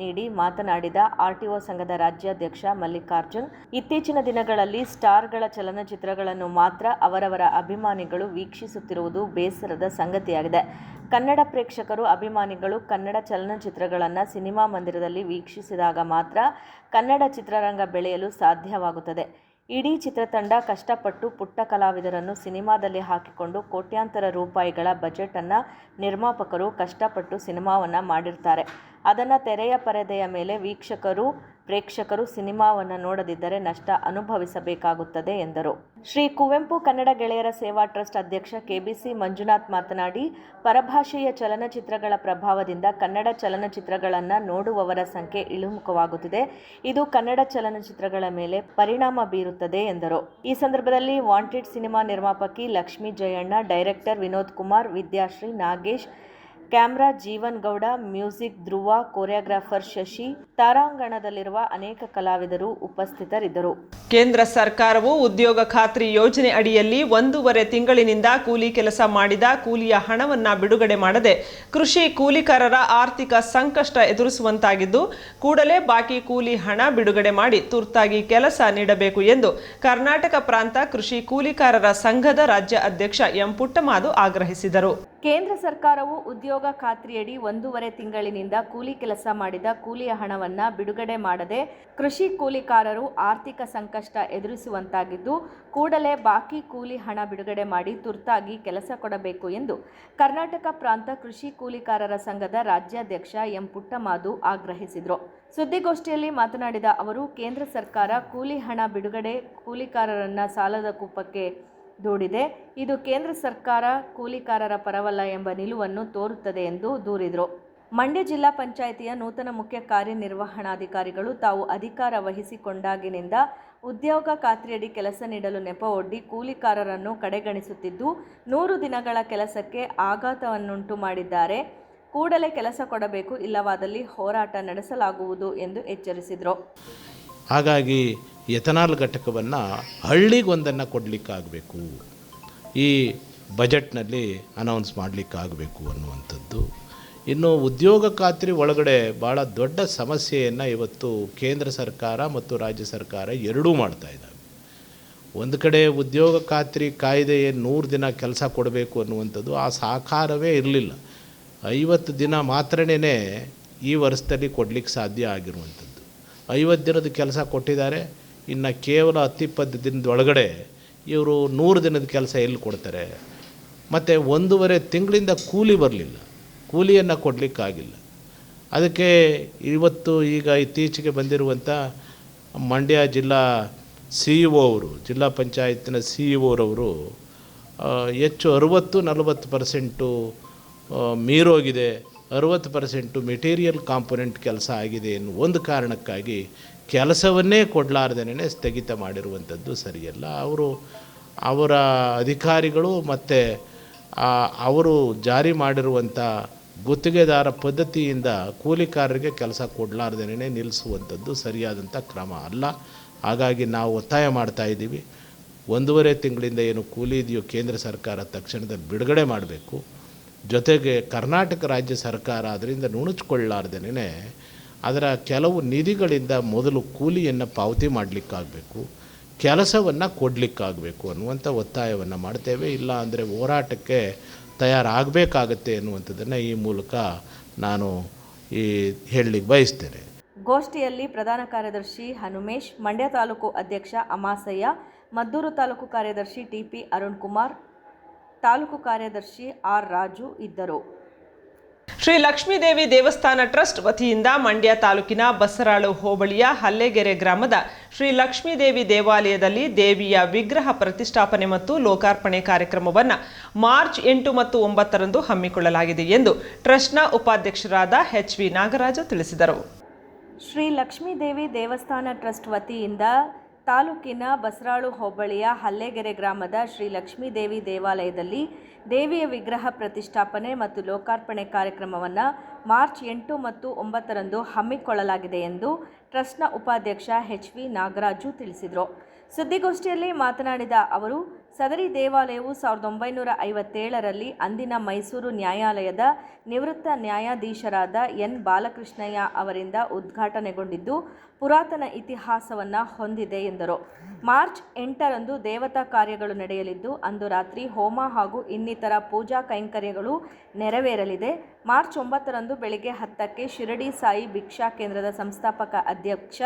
ನೀಡಿ ಮಾತನಾಡಿದ ಆರ್ಟಿಒ ಸಂಘದ ರಾಜ್ಯಾಧ್ಯಕ್ಷ ಮಲ್ಲಿಕಾರ್ಜುನ್, ಇತ್ತೀಚಿನ ದಿನಗಳಲ್ಲಿ ಸ್ಟಾರ್ಗಳ ಚಲನಚಿತ್ರಗಳನ್ನು ಮಾತ್ರ ಅವರವರ ಅಭಿಮಾನಿಗಳು ವೀಕ್ಷಿಸುತ್ತಿರುವುದು ಬೇಸರದ ಸಂಗತಿಯಾಗಿದೆ. ಕನ್ನಡ ಪ್ರೇಕ್ಷಕರು ಅಭಿಮಾನಿಗಳು ಕನ್ನಡ ಚಲನಚಿತ್ರಗಳನ್ನು ಸಿನಿಮಾ ಮಂದಿರದಲ್ಲಿ ವೀಕ್ಷಿಸಿದಾಗ ಮಾತ್ರ ಕನ್ನಡ ಚಿತ್ರರಂಗ ಬೆಳೆಯಲು ಸಾಧ್ಯವಾಗುತ್ತದೆ. ಇಡೀ ಚಿತ್ರತಂಡ ಕಷ್ಟಪಟ್ಟು ಪುಟ್ಟ ಕಲಾವಿದರನ್ನು ಸಿನಿಮಾದಲ್ಲಿ ಹಾಕಿಕೊಂಡು ಕೋಟ್ಯಾಂತರ ರೂಪಾಯಿಗಳ ಬಜೆಟನ್ನು ನಿರ್ಮಾಪಕರು ಕಷ್ಟಪಟ್ಟು ಸಿನಿಮಾವನ್ನು ಮಾಡಿರ್ತಾರೆ. ಅದನ್ನು ತೆರೆಯ ಪರದೆಯ ಮೇಲೆ ವೀಕ್ಷಕರು ಪ್ರೇಕ್ಷಕರು ಸಿನಿಮಾವನ್ನು ನೋಡದಿದ್ದರೆ ನಷ್ಟ ಅನುಭವಿಸಬೇಕಾಗುತ್ತದೆ ಎಂದರು. ಶ್ರೀ ಕುವೆಂಪು ಕನ್ನಡ ಗೆಳೆಯರ ಸೇವಾ ಟ್ರಸ್ಟ್ ಅಧ್ಯಕ್ಷ ಕೆಬಿಸಿ ಮಂಜುನಾಥ್ ಮಾತನಾಡಿ, ಪರಭಾಷೆಯ ಚಲನಚಿತ್ರಗಳ ಪ್ರಭಾವದಿಂದ ಕನ್ನಡ ಚಲನಚಿತ್ರಗಳನ್ನು ನೋಡುವವರ ಸಂಖ್ಯೆ ಇಳಿಮುಖವಾಗುತ್ತಿದೆ. ಇದು ಕನ್ನಡ ಚಲನಚಿತ್ರಗಳ ಮೇಲೆ ಪರಿಣಾಮ ಬೀರುತ್ತದೆ ಎಂದರು. ಈ ಸಂದರ್ಭದಲ್ಲಿ wanted cinema ನಿರ್ಮಾಪಕಿ Lakshmi Jayanna, director Vinod Kumar, Vidyashree Nagesh camera Jeevan Gowda, music Dhruva, choreographer Shashi, ತಾರಾಂಗಣದಲ್ಲಿರುವ ಅನೇಕ ಕಲಾವಿದರು ಉಪಸ್ಥಿತರಿದ್ದರು. ಕೇಂದ್ರ ಸರ್ಕಾರವು ಉದ್ಯೋಗ ಖಾತ್ರಿ ಯೋಜನೆ ಅಡಿಯಲ್ಲಿ ಒಂದೂವರೆ ತಿಂಗಳಿನಿಂದ ಕೂಲಿ ಕೆಲಸ ಮಾಡಿದ ಕೂಲಿಯ ಹಣವನ್ನು ಬಿಡುಗಡೆ ಮಾಡದೆ ಕೃಷಿ ಕೂಲಿಕಾರರ ಆರ್ಥಿಕ ಸಂಕಷ್ಟ ಎದುರಿಸುವಂತಾಗಿದ್ದು, ಕೂಡಲೇ ಬಾಕಿ ಕೂಲಿ ಹಣ ಬಿಡುಗಡೆ ಮಾಡಿ ತುರ್ತಾಗಿ ಕೆಲಸ ನೀಡಬೇಕು ಎಂದು ಕರ್ನಾಟಕ ಪ್ರಾಂತ ಕೃಷಿ ಕೂಲಿಕಾರರ ಸಂಘದ ರಾಜ್ಯ ಅಧ್ಯಕ್ಷ ಎಂ ಪುಟ್ಟಮಾದು ಆಗ್ರಹಿಸಿದರು. ಕೇಂದ್ರ ಸರ್ಕಾರವು ಉದ್ಯೋಗ ಖಾತ್ರಿಯಡಿ ಒಂದೂವರೆ ತಿಂಗಳಿನಿಂದ ಕೂಲಿ ಕೆಲಸ ಮಾಡಿದ ಕೂಲಿಯ ಹಣವನ್ನು ಬಿಡುಗಡೆ ಮಾಡದೆ ಕೃಷಿ ಕೂಲಿಕಾರರು ಆರ್ಥಿಕ ಸಂಕಷ್ಟ ಎದುರಿಸುವಂತಾಗಿದ್ದು, ಕೂಡಲೇ ಬಾಕಿ ಕೂಲಿ ಹಣ ಬಿಡುಗಡೆ ಮಾಡಿ ತುರ್ತಾಗಿ ಕೆಲಸ ಕೊಡಬೇಕು ಎಂದು ಕರ್ನಾಟಕ ಪ್ರಾಂತ ಕೃಷಿ ಕೂಲಿಕಾರರ ಸಂಘದ ರಾಜ್ಯಾಧ್ಯಕ್ಷ ಎಂ ಪುಟ್ಟಮಾದು ಆಗ್ರಹಿಸಿದರು. ಸುದ್ದಿಗೋಷ್ಠಿಯಲ್ಲಿ ಮಾತನಾಡಿದ ಅವರು, ಕೇಂದ್ರ ಸರ್ಕಾರ ಕೂಲಿ ಹಣ ಬಿಡುಗಡೆ ಕೂಲಿಕಾರರನ್ನು ಸಾಲದ ಕೂಪಕ್ಕೆ ದೂಡಿದೆ. ಇದು ಕೇಂದ್ರ ಸರ್ಕಾರ ಕೂಲಿಕಾರರ ಪರವಲ್ಲ ಎಂಬ ನಿಲುವನ್ನು ತೋರುತ್ತದೆ ಎಂದು ದೂರಿದರು. ಮಂಡ್ಯ ಜಿಲ್ಲಾ ಪಂಚಾಯಿತಿಯ ನೂತನ ಮುಖ್ಯ ಕಾರ್ಯನಿರ್ವಹಣಾಧಿಕಾರಿಗಳು ತಾವು ಅಧಿಕಾರ ವಹಿಸಿಕೊಂಡಾಗಿನಿಂದ ಉದ್ಯೋಗ ಖಾತ್ರಿಯಡಿ ಕೆಲಸ ನೀಡಲು ನೆಪ ಒಡ್ಡಿ ಕೂಲಿಕಾರರನ್ನು ಕಡೆಗಣಿಸುತ್ತಿದ್ದು, ನೂರು ದಿನಗಳ ಕೆಲಸಕ್ಕೆ ಆಘಾತವನ್ನುಂಟು ಮಾಡಿದ್ದಾರೆ. ಕೂಡಲೇ ಕೆಲಸ ಕೊಡಬೇಕು ಇಲ್ಲವಾದಲ್ಲಿ ಹೋರಾಟ ನಡೆಸಲಾಗುವುದು ಎಂದು ಎಚ್ಚರಿಸಿದರು. ಹಾಗಾಗಿ ಎಥನಾಲ್ ಘಟಕವನ್ನು ಹಳ್ಳಿಗೊಂದನ್ನು ಕೊಡಲಿಕ್ಕಾಗಬೇಕು. ಈ ಬಜೆಟ್ನಲ್ಲಿ ಅನೌನ್ಸ್ ಮಾಡಲಿಕ್ಕಾಗಬೇಕು ಅನ್ನುವಂಥದ್ದು. ಇನ್ನು ಉದ್ಯೋಗ ಖಾತ್ರಿ ಒಳಗಡೆ ಭಾಳ ದೊಡ್ಡ ಸಮಸ್ಯೆಯನ್ನು ಇವತ್ತು ಕೇಂದ್ರ ಸರ್ಕಾರ ಮತ್ತು ರಾಜ್ಯ ಸರ್ಕಾರ ಎರಡೂ ಮಾಡ್ತಾ ಇದ್ದಾವೆ. ಒಂದು ಕಡೆ ಉದ್ಯೋಗ ಖಾತ್ರಿ ಕಾಯ್ದೆಯೇ ನೂರು ದಿನ ಕೆಲಸ ಕೊಡಬೇಕು ಅನ್ನುವಂಥದ್ದು ಆ ಸಾಕಾರವೇ ಇರಲಿಲ್ಲ. ಐವತ್ತು ದಿನ ಮಾತ್ರನೇ ಈ ವರ್ಷದಲ್ಲಿ ಕೊಡಲಿಕ್ಕೆ ಸಾಧ್ಯ ಆಗಿರುವಂಥದ್ದು. ಐವತ್ತು ದಿನದ ಕೆಲಸ ಕೊಟ್ಟಿದ್ದಾರೆ. ಇನ್ನು ಕೇವಲ ಹತ್ತಿಪ್ಪತ್ತು ದಿನದ ಒಳಗಡೆ ಇವರು ನೂರು ದಿನದ ಕೆಲಸ ಎಲ್ಲಿ ಕೊಡ್ತಾರೆ? ಮತ್ತು ಒಂದೂವರೆ ತಿಂಗಳಿಂದ ಕೂಲಿ ಬರಲಿಲ್ಲ. ಕೂಲಿಯನ್ನು ಕೊಡಲಿಕ್ಕಾಗಿಲ್ಲ. ಅದಕ್ಕೆ ಇವತ್ತು ಈಗ ಇತ್ತೀಚೆಗೆ ಬಂದಿರುವಂಥ ಮಂಡ್ಯ ಜಿಲ್ಲಾ ಸಿ ಇ ಒ ಅವರು, ಜಿಲ್ಲಾ ಪಂಚಾಯತ್ನ ಸಿ ಇ ಒರವರು ಹೆಚ್ಚು ಅರುವತ್ತು ನಲವತ್ತು ಪರ್ಸೆಂಟು ಮೀರೋಗಿದೆ. ಅರುವತ್ತು ಪರ್ಸೆಂಟು ಮೆಟೀರಿಯಲ್ ಕಾಂಪೊನೆಂಟ್ ಕೆಲಸ ಆಗಿದೆ ಎನ್ನುವ ಒಂದು ಕಾರಣಕ್ಕಾಗಿ ಕೆಲಸವನ್ನೇ ಕೊಡಲಾರ್ದೇ ಸ್ಥಗಿತ ಮಾಡಿರುವಂಥದ್ದು ಸರಿಯಲ್ಲ. ಅವರು ಅವರ ಅಧಿಕಾರಿಗಳು ಮತ್ತು ಅವರು ಜಾರಿ ಮಾಡಿರುವಂಥ ಗುತ್ತಿಗೆದಾರ ಪದ್ಧತಿಯಿಂದ ಕೂಲಿಕಾರರಿಗೆ ಕೆಲಸ ಕೊಡಲಾರ್ದೇ ನಿಲ್ಲಿಸುವಂಥದ್ದು ಸರಿಯಾದಂಥ ಕ್ರಮ ಅಲ್ಲ. ಹಾಗಾಗಿ ನಾವು ಒತ್ತಾಯ ಮಾಡ್ತಾ ಇದ್ದೀವಿ. ಒಂದೂವರೆ ತಿಂಗಳಿಂದ ಏನು ಕೂಲಿ ಇದೆಯೋ ಕೇಂದ್ರ ಸರ್ಕಾರ ತಕ್ಷಣದ ಬಿಡುಗಡೆ ಮಾಡಬೇಕು. ಜೊತೆಗೆ ಕರ್ನಾಟಕ ರಾಜ್ಯ ಸರ್ಕಾರ ಅದರಿಂದ ನುಣುಚ್ಕೊಳ್ಳಾರ್ದೇ ಅದರ ಕೆಲವು ನಿಧಿಗಳಿಂದ ಮೊದಲು ಕೂಲಿಯನ್ನು ಪಾವತಿ ಮಾಡಲಿಕ್ಕಾಗಬೇಕು, ಕೆಲಸವನ್ನು ಕೊಡಲಿಕ್ಕಾಗಬೇಕು ಅನ್ನುವಂಥ ಒತ್ತಾಯವನ್ನು ಮಾಡ್ತೇವೆ. ಇಲ್ಲ ಅಂದರೆ ಹೋರಾಟಕ್ಕೆ ತಯಾರಾಗಬೇಕಾಗತ್ತೆ ಎನ್ನುವಂಥದ್ದನ್ನು ಈ ಮೂಲಕ ನಾನು ಈ ಹೇಳಲಿಕ್ಕೆ ಬಯಸ್ತೇನೆ. ಗೋಷ್ಠಿಯಲ್ಲಿ ಪ್ರಧಾನ ಕಾರ್ಯದರ್ಶಿ ಹನುಮೇಶ್, ಮಂಡ್ಯ ತಾಲೂಕು ಅಧ್ಯಕ್ಷ ಅಮಾಸಯ್ಯ, ಮದ್ದೂರು ತಾಲೂಕು ಕಾರ್ಯದರ್ಶಿ ಟಿಪಿ ಅರುಣ್ ಕುಮಾರ್ ತಾಲೂಕು ಕಾರ್ಯದರ್ಶಿ ಆರ್ ರಾಜು ಇದ್ದರು. ಶ್ರೀ ಲಕ್ಷ್ಮೀದೇವಿ ದೇವಸ್ಥಾನ ಟ್ರಸ್ಟ್ ವತಿಯಿಂದ ಮಂಡ್ಯ ತಾಲೂಕಿನ ಬಸರಾಳು ಹೋಬಳಿಯ ಹಲ್ಲೆಗೆರೆ ಗ್ರಾಮದ ಶ್ರೀ ಲಕ್ಷ್ಮೀದೇವಿ ದೇವಾಲಯದಲ್ಲಿ ದೇವಿಯ ವಿಗ್ರಹ ಪ್ರತಿಷ್ಠಾಪನೆ ಮತ್ತು ಲೋಕಾರ್ಪಣೆ ಕಾರ್ಯಕ್ರಮವನ್ನು ಮಾರ್ಚ್ ಎಂಟು ಮತ್ತು ಒಂಬತ್ತರಂದು ಹಮ್ಮಿಕೊಳ್ಳಲಾಗಿದೆ ಎಂದು ಟ್ರಸ್ಟ್ನ ಉಪಾಧ್ಯಕ್ಷರಾದ ಎಚ್ ವಿ ನಾಗರಾಜ ತಿಳಿಸಿದರು. ಶ್ರೀ ಲಕ್ಷ್ಮೀದೇವಿ ದೇವಸ್ಥಾನ ಟ್ರಸ್ಟ್ ವತಿಯಿಂದ ತಾಲೂಕಿನ ಬಸರಾಳು ಹೋಬಳಿಯ ಹಲ್ಲೆಗೆರೆ ಗ್ರಾಮದ ಶ್ರೀ ಲಕ್ಷ್ಮೀದೇವಿ ದೇವಾಲಯದಲ್ಲಿ ದೇವಿಯ ವಿಗ್ರಹ ಪ್ರತಿಷ್ಠಾಪನೆ ಮತ್ತು ಲೋಕಾರ್ಪಣೆ ಕಾರ್ಯಕ್ರಮವನ್ನು ಮಾರ್ಚ್ ಎಂಟು ಮತ್ತು ಒಂಬತ್ತರಂದು ಹಮ್ಮಿಕೊಳ್ಳಲಾಗಿದೆ ಎಂದು ಟ್ರಸ್ಟ್ನ ಉಪಾಧ್ಯಕ್ಷ ಎಚ್ ವಿ ನಾಗರಾಜು ತಿಳಿಸಿದರು. ಸುದ್ದಿಗೋಷ್ಠಿಯಲ್ಲಿ ಮಾತನಾಡಿದ ಅವರು, ಸದರಿ ದೇವಾಲಯವು ಸಾವಿರದ ಒಂಬೈನೂರ ಐವತ್ತೇಳರಲ್ಲಿ ಅಂದಿನ ಮೈಸೂರು ನ್ಯಾಯಾಲಯದ ನಿವೃತ್ತ ನ್ಯಾಯಾಧೀಶರಾದ ಎನ್ ಬಾಲಕೃಷ್ಣಯ್ಯ ಅವರಿಂದ ಉದ್ಘಾಟನೆಗೊಂಡಿದ್ದು ಪುರಾತನ ಇತಿಹಾಸವನ್ನು ಹೊಂದಿದೆ ಎಂದರು. ಮಾರ್ಚ್ ಎಂಟರಂದು ದೇವತಾ ಕಾರ್ಯಗಳು ನಡೆಯಲಿದ್ದು, ಅಂದು ರಾತ್ರಿ ಹೋಮ ಹಾಗೂ ಇನ್ನಿತರ ಪೂಜಾ ಕೈಂಕರ್ಯಗಳು ನೆರವೇರಲಿದೆ. ಮಾರ್ಚ್ ಒಂಬತ್ತರಂದು ಬೆಳಗ್ಗೆ ಹತ್ತಕ್ಕೆ ಶಿರಡಿ ಸಾಯಿ ಭಿಕ್ಷಾ ಕೇಂದ್ರದ ಸಂಸ್ಥಾಪಕ ಅಧ್ಯಕ್ಷ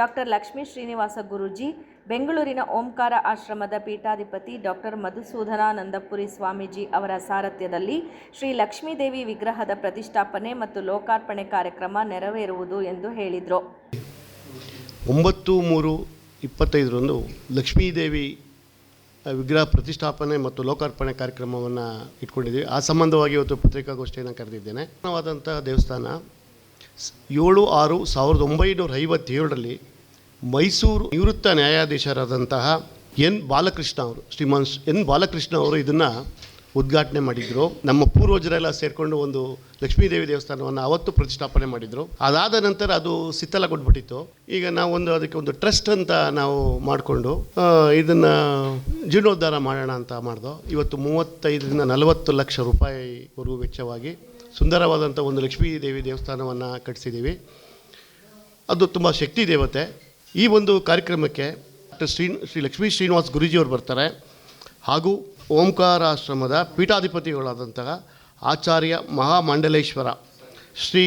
ಡಾಕ್ಟರ್ ಲಕ್ಷ್ಮೀ ಶ್ರೀನಿವಾಸ ಗುರೂಜಿ, ಬೆಂಗಳೂರಿನ ಓಂಕಾರ ಆಶ್ರಮದ ಪೀಠಾಧಿಪತಿ ಡಾಕ್ಟರ್ ಮಧುಸೂದನಾನಂದಪುರಿ ಸ್ವಾಮೀಜಿ ಅವರ ಸಾರಥ್ಯದಲ್ಲಿ ಶ್ರೀ ಲಕ್ಷ್ಮೀದೇವಿ ವಿಗ್ರಹದ ಪ್ರತಿಷ್ಠಾಪನೆ ಮತ್ತು ಲೋಕಾರ್ಪಣೆ ಕಾರ್ಯಕ್ರಮ ನೆರವೇರುವುದು ಎಂದು ಹೇಳಿದರು. ಒಂಬತ್ತು ಮೂರು ಇಪ್ಪತ್ತೈದರಂದು ಲಕ್ಷ್ಮೀದೇವಿ ವಿಗ್ರಹ ಪ್ರತಿಷ್ಠಾಪನೆ ಮತ್ತು ಲೋಕಾರ್ಪಣೆ ಕಾರ್ಯಕ್ರಮವನ್ನು ಇಟ್ಕೊಂಡಿದ್ದೀವಿ. ಆ ಸಂಬಂಧವಾಗಿ ಇವತ್ತು ಪತ್ರಿಕಾಗೋಷ್ಠಿಯನ್ನು ಕರೆದಿದ್ದೇನೆ. ವಾದಂತಹ ದೇವಸ್ಥಾನ ಏಳು ಆರು ಸಾವಿರದ ಒಂಬೈನೂರ ಐವತ್ತೇಳರಲ್ಲಿ ಮೈಸೂರು ನಿವೃತ್ತ ನ್ಯಾಯಾಧೀಶರಾದಂತಹ ಎನ್ ಬಾಲಕೃಷ್ಣ ಅವರು, ಶ್ರೀಮಾನ್ ಎನ್ ಬಾಲಕೃಷ್ಣ ಅವರು ಇದನ್ನು ಉದ್ಘಾಟನೆ ಮಾಡಿದರು. ನಮ್ಮ ಪೂರ್ವಜರೆಲ್ಲ ಸೇರಿಕೊಂಡು ಒಂದು ಲಕ್ಷ್ಮೀದೇವಿ ದೇವಸ್ಥಾನವನ್ನು ಅವತ್ತು ಪ್ರತಿಷ್ಠಾಪನೆ ಮಾಡಿದರು. ಅದಾದ ನಂತರ ಅದು ಶಿಥಲಗೊಂಡ್ಬಿಟ್ಟಿತ್ತು ಈಗ ನಾವು ಒಂದು ಅದಕ್ಕೆ ಒಂದು ಟ್ರಸ್ಟ್ ಅಂತ ನಾವು ಮಾಡಿಕೊಂಡು ಇದನ್ನು ಜೀರ್ಣೋದ್ಧಾರ ಮಾಡೋಣ ಅಂತ ಮಾಡ್ದೋ, ಇವತ್ತು ಮೂವತ್ತೈದರಿಂದ ನಲವತ್ತು ಲಕ್ಷ ರೂಪಾಯಿವರೆಗೂ ವೆಚ್ಚವಾಗಿ ಸುಂದರವಾದಂಥ ಒಂದು ಲಕ್ಷ್ಮೀ ದೇವಿ ದೇವಸ್ಥಾನವನ್ನು ಕಟ್ಟಿಸಿದ್ದೀವಿ ಅದು ತುಂಬ ಶಕ್ತಿ ದೇವತೆ. ಈ ಒಂದು ಕಾರ್ಯಕ್ರಮಕ್ಕೆ ಶ್ರೀ ಶ್ರೀ ಲಕ್ಷ್ಮೀ ಶ್ರೀನಿವಾಸ್ ಗುರೂಜಿಯವರು ಬರ್ತಾರೆ. ಹಾಗೂ ಓಂಕಾರಾಶ್ರಮದ ಪೀಠಾಧಿಪತಿಗಳಾದಂತಹ ಆಚಾರ್ಯ ಮಹಾಮಂಡಲೇಶ್ವರ, ಶ್ರೀ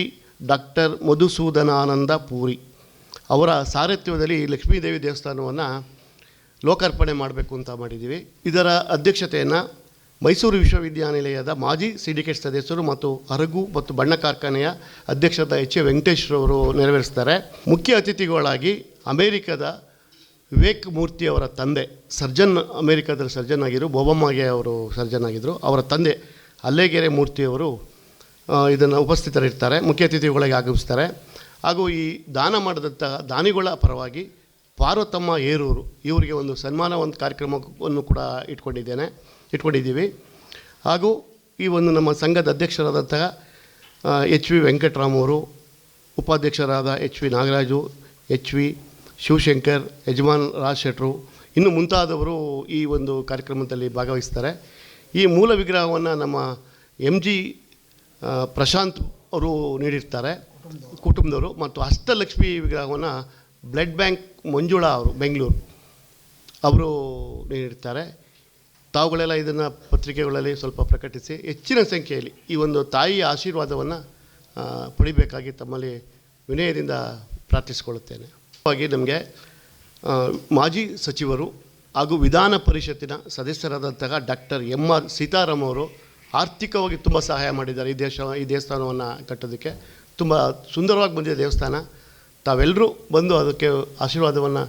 ಡಾಕ್ಟರ್ ಮಧುಸೂದನಾನಂದ ಪೂರಿ ಅವರ ಸಾರಥ್ಯದಲ್ಲಿ ಲಕ್ಷ್ಮೀದೇವಿ ದೇವಸ್ಥಾನವನ್ನು ಲೋಕಾರ್ಪಣೆ ಮಾಡಬೇಕು ಅಂತ ಮಾಡಿದ್ದೀವಿ. ಇದರ ಅಧ್ಯಕ್ಷತೆಯನ್ನು ಮೈಸೂರು ವಿಶ್ವವಿದ್ಯಾನಿಲಯದ ಮಾಜಿ ಸಿಂಡಿಕೇಟ್ ಸದಸ್ಯರು ಮತ್ತು ಅರಗು ಮತ್ತು ಬಣ್ಣ ಕಾರ್ಖಾನೆಯ ಅಧ್ಯಕ್ಷರಾದ ಎಚ್ ಎ ವೆಂಕಟೇಶ್ವರವರು ನೆರವೇರಿಸ್ತಾರೆ ಮುಖ್ಯ ಅತಿಥಿಗಳಾಗಿ ಅಮೇರಿಕದ ವಿವೇಕ್ ಮೂರ್ತಿ ಅವರ ತಂದೆ, ಸರ್ಜನ್, ಅಮೇರಿಕಾದಲ್ಲಿ ಸರ್ಜನ್ ಆಗಿದ್ದರು ಬೊಬಮ್ಮಗೆ ಅವರು ಸರ್ಜನ್ ಆಗಿದ್ದರು ಅವರ ತಂದೆ ಅಲ್ಲೇಗೆರೆ ಮೂರ್ತಿಯವರು ಇದನ್ನು ಉಪಸ್ಥಿತರಿರ್ತಾರೆ, ಮುಖ್ಯ ಅತಿಥಿಗಳಿಗೆ ಆಗಮಿಸ್ತಾರೆ. ಹಾಗೂ ಈ ದಾನ ಮಾಡಿದಂತಹ ದಾನಿಗಳ ಪರವಾಗಿ ಪಾರ್ವತಮ್ಮ ಏರೂರು, ಇವರಿಗೆ ಒಂದು ಸನ್ಮಾನ ಒಂದು ಕಾರ್ಯಕ್ರಮವನ್ನು ಕೂಡ ಇಟ್ಕೊಂಡಿದ್ದೇನೆ, ಇಟ್ಕೊಂಡಿದ್ದೀವಿ. ಹಾಗೂ ಈ ಒಂದು ನಮ್ಮ ಸಂಘದ ಅಧ್ಯಕ್ಷರಾದಂತಹ ಎಚ್ ವಿ ವೆಂಕಟರಾಮ್ ಅವರು ಉಪಾಧ್ಯಕ್ಷರಾದ H V Nagaraju, H V Shivashankar, Yajaman Raj Shetru, ಇನ್ನು ಮುಂತಾದವರು ಈ ಒಂದು ಕಾರ್ಯಕ್ರಮದಲ್ಲಿ ಭಾಗವಹಿಸ್ತಾರೆ. ಈ ಮೂಲ ವಿಗ್ರಹವನ್ನು ನಮ್ಮ ಎಂ ಜಿ ಪ್ರಶಾಂತ್ ಅವರು ನೀಡಿರ್ತಾರೆ, ಕುಟುಂಬದವರು. ಮತ್ತು ಅಷ್ಟಲಕ್ಷ್ಮಿ ವಿಗ್ರಹವನ್ನು ಬ್ಲಡ್ ಬ್ಯಾಂಕ್ ಮಂಜುಳಾ ಅವರು, ಬೆಂಗಳೂರು, ಅವರು ನೀಡಿರ್ತಾರೆ. ತಾವುಗಳೆಲ್ಲ ಇದನ್ನು ಪತ್ರಿಕೆಗಳಲ್ಲಿ ಸ್ವಲ್ಪ ಪ್ರಕಟಿಸಿ ಹೆಚ್ಚಿನ ಸಂಖ್ಯೆಯಲ್ಲಿ ಈ ಒಂದು ತಾಯಿಯ ಆಶೀರ್ವಾದವನ್ನು ಪಡಿಬೇಕಾಗಿ ತಮ್ಮಲ್ಲಿ ವಿನಯದಿಂದ ಪ್ರಾರ್ಥಿಸಿಕೊಳ್ಳುತ್ತೇನೆ. ಹಾಗೆ ನಮಗೆ ಮಾಜಿ ಸಚಿವರು ಹಾಗೂ ವಿಧಾನ ಪರಿಷತ್ತಿನ ಸದಸ್ಯರಾದಂತಹ ಡಾಕ್ಟರ್ ಎಂ ಆರ್ ಸೀತಾರಾಮ್ ಅವರು ಆರ್ಥಿಕವಾಗಿ ತುಂಬ ಸಹಾಯ ಮಾಡಿದ್ದಾರೆ ಈ ದೇಶ, ಈ ದೇವಸ್ಥಾನವನ್ನು ಕಟ್ಟೋದಕ್ಕೆ. ತುಂಬ ಸುಂದರವಾಗಿ ಬಂದಿದೆ ದೇವಸ್ಥಾನ. ತಾವೆಲ್ಲರೂ ಬಂದು ಅದಕ್ಕೆ ಆಶೀರ್ವಾದವನ್ನು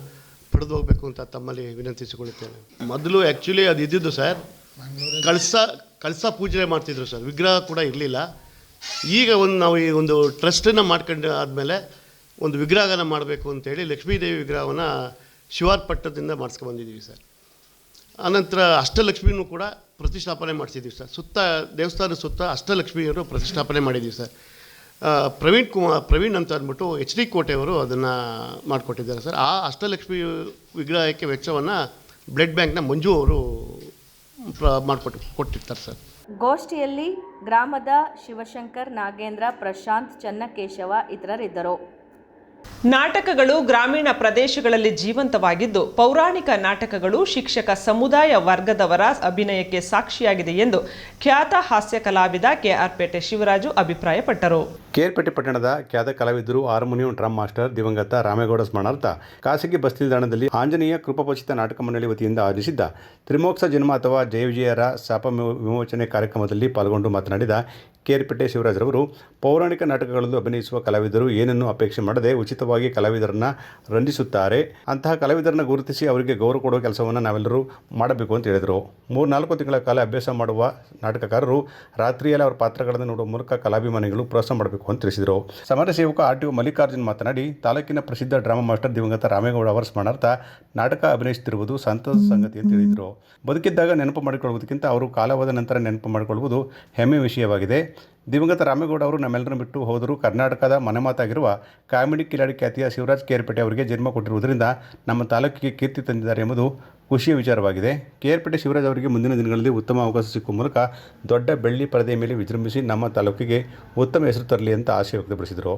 ಪಡೆದು ಹೋಗಬೇಕು ಅಂತ ತಮ್ಮಲ್ಲಿ ವಿನಂತಿಸಿಕೊಳ್ಳುತ್ತೇನೆ. ಮೊದಲು ಆ್ಯಕ್ಚುಲಿ ಅದು ಇದ್ದಿದ್ದು ಸರ್, ಕಳಸ ಕಳಸ ಪೂಜೆ ಮಾಡ್ತಿದ್ರು ಸರ್. ವಿಗ್ರಹ ಕೂಡ ಇರಲಿಲ್ಲ. ಈಗ ಒಂದು ನಾವು ಈ ಒಂದು ಟ್ರಸ್ಟನ್ನು ಮಾಡ್ಕೊಂಡು ಆದಮೇಲೆ ಒಂದು ವಿಗ್ರಹನ ಮಾಡಬೇಕು ಅಂತೇಳಿ ಲಕ್ಷ್ಮೀದೇವಿ ವಿಗ್ರಹವನ್ನು ಶಿವಾರ್ಪಟ್ಟದಿಂದ ಮಾಡಿಸ್ಕೊಂಡ್ಬಂದಿದ್ದೀವಿ ಸರ್. ಆನಂತರ ಅಷ್ಟಲಕ್ಷ್ಮಿನೂ ಕೂಡ ಪ್ರತಿಷ್ಠಾಪನೆ ಮಾಡಿಸಿದ್ದೀವಿ ಸರ್. ಸುತ್ತ, ದೇವಸ್ಥಾನದ ಸುತ್ತ ಅಷ್ಟಲಕ್ಷ್ಮಿಯವರು ಪ್ರತಿಷ್ಠಾಪನೆ ಮಾಡಿದ್ದೀವಿ ಸರ್. ಪ್ರವೀಣ್ ಕುಮಾರ್, ಪ್ರವೀಣ್ ಅಂತ ಅಂದ್ಬಿಟ್ಟು ಎಚ್ ಡಿ ಕೋಟೆಯವರು ಅದನ್ನು ಮಾಡಿಕೊಟ್ಟಿದ್ದಾರೆ ಸರ್. ಆ ಅಷ್ಟಲಕ್ಷ್ಮಿ ವಿಗ್ರಹಕ್ಕೆ ವೆಚ್ಚವನ್ನು ಬ್ಲಡ್ ಬ್ಯಾಂಕ್ನ ಮಂಜು ಅವರು ಮಾಡಿಕೊಟ್ಟು, ಕೊಟ್ಟಿರ್ತಾರೆ ಸರ್. ಗೋಷ್ಠಿಯಲ್ಲಿ ಗ್ರಾಮದ ಶಿವಶಂಕರ್, ನಾಗೇಂದ್ರ, ಪ್ರಶಾಂತ್, ಚನ್ನಕೇಶವ ಇತರರಿದ್ದರು. ನಾಟಕಗಳು ಗ್ರಾಮೀಣ ಪ್ರದೇಶಗಳಲ್ಲಿ ಜೀವಂತವಾಗಿದ್ದು, ಪೌರಾಣಿಕ ನಾಟಕಗಳು ಶಿಕ್ಷಕ ಸಮುದಾಯ ವರ್ಗದವರ ಅಭಿನಯಕ್ಕೆ ಸಾಕ್ಷಿಯಾಗಿದೆ ಎಂದು ಖ್ಯಾತ ಹಾಸ್ಯ ಕಲಾವಿದ ಕೆಆರ್ಪೇಟೆ ಶಿವರಾಜು ಅಭಿಪ್ರಾಯಪಟ್ಟರು. ಕೇರ್ಪೇಟೆ ಪಟ್ಟಣದ ಖ್ಯಾತ ಕಲಾವಿದರು ಹಾರ್ಮೋನಿಯಂ ಡ್ರಮ್ ಮಾಸ್ಟರ್ ದಿವಂಗತ ರಾಮೇಗೌಡ ಸ್ಮರಣಾರ್ಥ ಖಾಸಗಿ ಬಸ್ ನಿಲ್ದಾಣದಲ್ಲಿ ಆಂಜನೇಯ ಕೃಪಪೋಷಿತ ನಾಟಕ ಮಂಡಳಿ ವತಿಯಿಂದ ಆಯೋಜಿಸಿದ್ದ ತ್ರಿಮೋಕ್ಷ ಜನ್ಮ ಅಥವಾ ಜಯ ವಿಜಯರ ಶಾಪ ವಿಮೋಚನೆ ಕಾರ್ಯಕ್ರಮದಲ್ಲಿ ಪಾಲ್ಗೊಂಡು ಮಾತನಾಡಿದ ಕೇರ್ಪೇಟೆ ಶಿವರಾಜ್ರವರು ಪೌರಾಣಿಕ ನಾಟಕಗಳಲ್ಲೂ ಅಭಿನಯಿಸುವ ಕಲಾವಿದರು ಏನನ್ನು ಅಪೇಕ್ಷೆ ಮಾಡದೆ ಉಚಿತವಾಗಿ ಕಲಾವಿದರನ್ನು ರಂಜಿಸುತ್ತಾರೆ. ಅಂತಹ ಕಲಾವಿದರನ್ನು ಗುರುತಿಸಿ ಅವರಿಗೆ ಗೌರವ ಕೊಡುವ ಕೆಲಸವನ್ನು ನಾವೆಲ್ಲರೂ ಮಾಡಬೇಕು ಅಂತ ಹೇಳಿದರು. ಮೂರು ನಾಲ್ಕು ತಿಂಗಳ ಕಾಲ ಅಭ್ಯಾಸ ಮಾಡುವ ನಾಟಕಕಾರರು ರಾತ್ರಿಯಲ್ಲಿ ಅವರ ಪಾತ್ರಗಳನ್ನು ನೋಡುವ ಮೂಲಕ ಕಲಾಭಿಮಾನಿಗಳು ಪ್ರೋತ್ಸಾಹ ಮಾಡಬೇಕು ಅಂತ ತಿಳಿಸಿದರು. ಸಮಾಜ ಸೇವಕ ಆರ್ ಟಿ ಮಲ್ಲಿಕಾರ್ಜುನ್ ಮಾತನಾಡಿ, ತಾಲೂಕಿನ ಪ್ರಸಿದ್ಧ ಡ್ರಾಮಾ ಮಾಸ್ಟರ್ ದಿವಂಗತ ರಾಮೇಗೌಡ ಅವರ ಸ್ಮರಣಾರ್ಥ ನಾಟಕ ಅಭಿನಯಿಸುತ್ತಿರುವುದು ಸಂತಸ ಸಂಗತಿ ಅಂತ ಹೇಳಿದರು. ಬದುಕಿದ್ದಾಗ ನೆನಪು ಮಾಡಿಕೊಳ್ಳುವುದಕ್ಕಿಂತ ಅವರು ಕಾಲವಾದ ನಂತರ ನೆನಪು ಮಾಡಿಕೊಳ್ಳುವುದು ಹೆಮ್ಮೆ ವಿಷಯವಾಗಿದೆ. ದಿವಂಗತ ರಾಮೇಗೌಡ ಅವರು ನಮ್ಮೆಲ್ಲರನ್ನು ಬಿಟ್ಟು ಹೋದರೂ ಕರ್ನಾಟಕದ ಮನೆಮಾತಾಗಿರುವ ಕಾಮಿಡಿ ಕಿಲಾಡಿ ಖ್ಯಾತಿಯ ಶಿವರಾಜ್ ಕೇರ್ಪೇಟೆ ಅವರಿಗೆ ಜನ್ಮ ಕೊಟ್ಟಿರುವುದರಿಂದ ನಮ್ಮ ತಾಲೂಕಿಗೆ ಕೀರ್ತಿ ತಂದಿದ್ದಾರೆ ಎಂಬುದು ಖುಷಿಯ ವಿಚಾರವಾಗಿದೆ. ಕೇರ್ಪೇಟೆ ಶಿವರಾಜ್ ಅವರಿಗೆ ಮುಂದಿನ ದಿನಗಳಲ್ಲಿ ಉತ್ತಮ ಅವಕಾಶ ಸಿಕ್ಕುವ ಮೂಲಕ ದೊಡ್ಡ ಬೆಳ್ಳಿ ಪರದೆಯ ಮೇಲೆ ವಿಜೃಂಭಿಸಿ ನಮ್ಮ ತಾಲೂಕಿಗೆ ಉತ್ತಮ ಹೆಸರು ತರಲಿ ಅಂತ ಆಶಯ ವ್ಯಕ್ತಪಡಿಸಿದರು.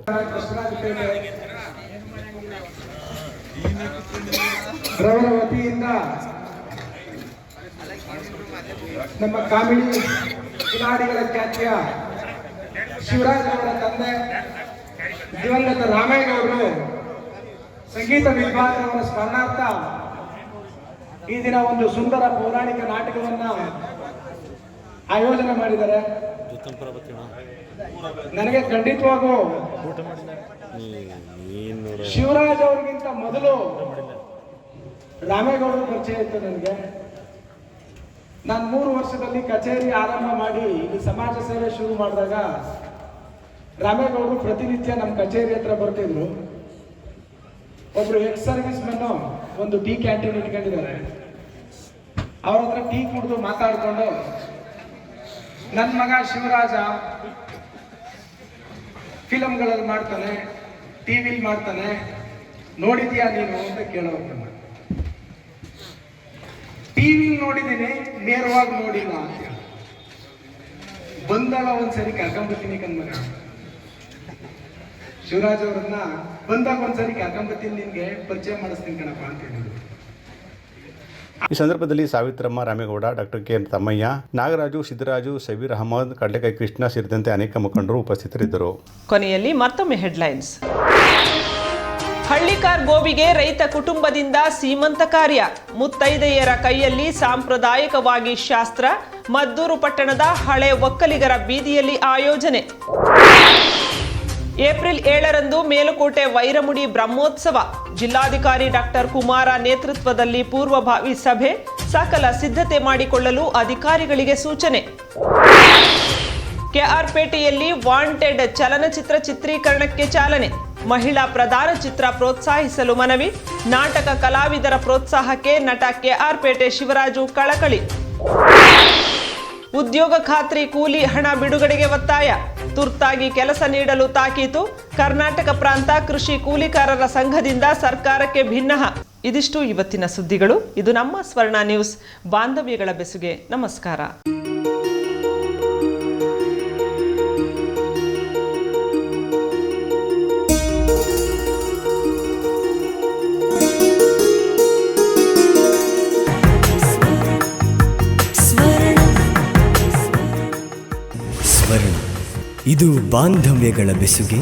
ನಮ್ಮ ಕಾಮಿಡಿ ಕಿಲಾಡಿಗಳ ಖ್ಯಾತಿಯ ಶಿವರಾಜ್ ಅವರ ತಂದೆ ದಿವಂಗತ ರಾಮೇಗೌಡರು ಸಂಗೀತ ವಿದ್ವಾಂಸರವರ ಸ್ಮರಣಾರ್ಥ ಈ ದಿನ ಒಂದು ಸುಂದರ ಪೌರಾಣಿಕ ನಾಟಕವನ್ನ ಆಯೋಜನೆ ಮಾಡಿದ್ದಾರೆ. ನನಗೆ ಖಂಡಿತವಾಗೂ ಶಿವರಾಜ್ ಅವ್ರಿಗಿಂತ ಮೊದಲು ರಾಮೇಗೌಡರು ಪರಿಚಯ ಇತ್ತು ನನಗೆ. ನಾನು ಮೂರು ವರ್ಷದಲ್ಲಿ ಕಚೇರಿ ಆರಂಭ ಮಾಡಿ ಇಲ್ಲಿ ಸಮಾಜ ಸೇವೆ ಶುರು ಮಾಡಿದಾಗ ರಾಮೇಗೌಡರು ಪ್ರತಿನಿತ್ಯ ನಮ್ಮ ಕಚೇರಿ ಹತ್ರ ಬರ್ತಿದ್ರು. ಒಬ್ರು ಎಕ್ಸ್ ಸರ್ವಿಸ್ ಮೆನ್ನು ಒಂದು ಟೀ ಕ್ಯಾಂಟೀನ್ ಇಟ್ಕೊಂಡಿದ್ದಾರೆ. ಅವ್ರ ಹತ್ರ ಟೀ ಕುಡಿದು ಮಾತಾಡ್ಕೊಂಡು ನನ್ನ ಮಗ ಶಿವರಾಜ ಫಿಲಮ್ಗಳಲ್ಲಿ ಮಾಡ್ತಾನೆ ಟಿವಿಲಿ ಮಾಡ್ತಾನೆ, ನೋಡಿದ್ಯಾ ನೀನು ಅಂತ ಕೇಳೋರು ಟಿವಿಲಿ ನೋಡಿದ್ದೀನಿ ನೇರವಾಗಿ ನೋಡಿಲ್ಲ ಅಂತ. ಬಂದಾಗ ಒಂದ್ಸರಿ ಕರ್ಕೊಂಬರ್ತೀನಿ ಕಣ್ಮಗ. ಶಿವರಾಜ್ ಅವ್ರನ್ನ ಬಂದಾಗ ಒಂದ್ಸರಿ ಕರ್ಕೊಂಬರ್ತೀನಿ ನಿನ್ಗೆ ಪರಿಚಯ ಮಾಡಿಸ್ತೀನಿ ಕಣಪ್ಪ ಅಂತ ಹೇಳಿದ್ರು. ಈ ಸಂದರ್ಭದಲ್ಲಿ Savitramma Ramegowda doctor K N Thammaiah Nagaraju Siddaraju Sabir Ahmad ಕಡ್ಲೆಕಾಯಿ ಕೃಷ್ಣ ಸೇರಿದಂತೆ ಅನೇಕ ಮುಖಂಡರು ಉಪಸ್ಥಿತರಿದ್ದರು. ಕೊನೆಯಲ್ಲಿ ಮತ್ತೊಮ್ಮೆ ಹೆಡ್ಲೈನ್ಸ್. ಹಳ್ಳಿಕಾರ್ ಗೋವಿಗೆ ರೈತ ಕುಟುಂಬದಿಂದ ಸೀಮಂತ ಕಾರ್ಯ. ಮುತ್ತೈದೆಯರ ಕೈಯಲ್ಲಿ ಸಾಂಪ್ರದಾಯಿಕವಾಗಿ ಶಾಸ್ತ್ರ, ಮದ್ದೂರು ಪಟ್ಟಣದ ಹಳೆ ಒಕ್ಕಲಿಗರ ಬೀದಿಯಲ್ಲಿ ಆಯೋಜನೆ. ಏಪ್ರಿಲ್ ಏಳರಂದು ಮೇಲುಕೋಟೆ ವೈರಮುಡಿ ಬ್ರಹ್ಮೋತ್ಸವ. ಜಿಲ್ಲಾಧಿಕಾರಿ ಡಾಕ್ಟರ್ ಕುಮಾರ ನೇತೃತ್ವದಲ್ಲಿ ಪೂರ್ವಭಾವಿ ಸಭೆ, ಸಕಲ ಸಿದ್ಧತೆ ಮಾಡಿಕೊಳ್ಳಲು ಅಧಿಕಾರಿಗಳಿಗೆ ಸೂಚನೆ. ಕೆಆರ್ಪೇಟೆಯಲ್ಲಿ ವಾಂಟೆಡ್ ಚಲನಚಿತ್ರ ಚಿತ್ರೀಕರಣಕ್ಕೆ ಚಾಲನೆ. ಮಹಿಳಾ ಪ್ರಧಾನ ಚಿತ್ರ ಪ್ರೋತ್ಸಾಹಿಸಲು ಮನವಿ. ನಾಟಕ ಕಲಾವಿದರ ಪ್ರೋತ್ಸಾಹಕ್ಕೆ ನಟ ಕೆಆರ್ಪೇಟೆ ಶಿವರಾಜು ಕಳಕಳಿ. ಉದ್ಯೋಗ ಖಾತ್ರಿ ಕೂಲಿ ಹಣ ಬಿಡುಗಡೆಗೆ ಒತ್ತಾಯ. ತುರ್ತಾಗಿ ಕೆಲಸ ನೀಡಲು ತಾಕೀತು. ಕರ್ನಾಟಕ ಪ್ರಾಂತ ಕೃಷಿ ಕೂಲಿಕಾರರ ಸಂಘದಿಂದ ಸರ್ಕಾರಕ್ಕೆ ಭಿನ್ನ ಇದಿಷ್ಟು ಇವತ್ತಿನ ಸುದ್ದಿಗಳು. ಇದು ನಮ್ಮ ಸ್ವರ್ಣ ನ್ಯೂಸ್. ಬಾಂಧವ್ಯಗಳ ಬೆಸುಗೆ. ನಮಸ್ಕಾರ. ಬಾಂಧವ್ಯಗಳ ಬೆಸುಗೆ